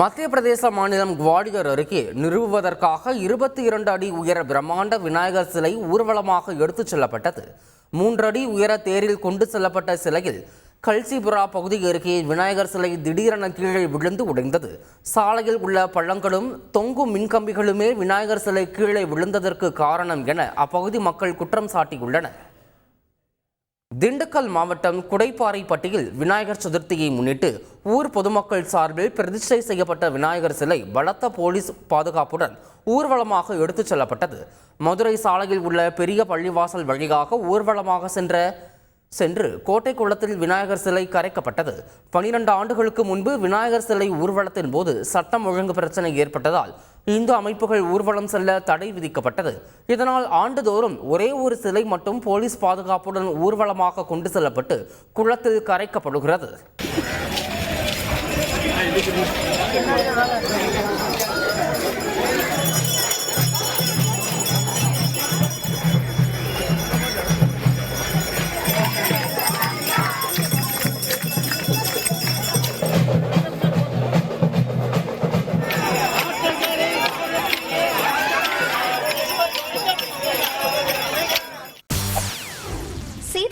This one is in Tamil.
மத்திய பிரதேச மாநிலம் குவாலியர் அருகே நிறுவுவதற்காக இருபத்தி இரண்டு அடி உயர பிரம்மாண்ட விநாயகர் சிலை ஊர்வலமாக எடுத்துச் செல்லப்பட்டது. மூன்று அடி உயர தேரில் கொண்டு செல்லப்பட்ட சிலையில் கல்சிபுரா பகுதி அருகே விநாயகர் சிலை திடீரென கீழே விழுந்து உடைந்தது. சாலையில் உள்ள பள்ளங்களும் தொங்கும் மின்கம்பிகளுமே விநாயகர் சிலை கீழே விழுந்ததற்கு காரணம் என அப்பகுதி மக்கள் குற்றம் சாட்டியுள்ளனர். திண்டுக்கல் மாவட்டம் குடைப்பாறைப்பட்டியில் விநாயகர் சதுர்த்தியை முன்னிட்டு ஊர் பொதுமக்கள் சார்பில் பிரதிஷ்டை செய்யப்பட்ட விநாயகர் சிலை பலத்த போலீஸ் பாதுகாப்புடன் ஊர்வலமாக எடுத்துச் செல்லப்பட்டது. மதுரை சாலையில் உள்ள பெரிய பள்ளிவாசல் வழியாக ஊர்வலமாக சென்ற சென்று கோட்டை குளத்தில் விநாயகர் சிலை கரைக்கப்பட்டது. பனிரெண்டு ஆண்டுகளுக்கு முன்பு விநாயகர் சிலை ஊர்வலத்தின் போது சட்டம் ஒழுங்கு பிரச்சனை ஏற்பட்டதால் இந்து அமைப்புகள் ஊர்வலம் செல்ல தடை விதிக்கப்பட்டது. இதனால் ஆண்டுதோறும் ஒரே ஒரு சிலை மட்டும் போலீஸ் பாதுகாப்புடன் ஊர்வலமாக கொண்டு செல்லப்பட்டு குளத்தில் கரைக்கப்படுகிறது.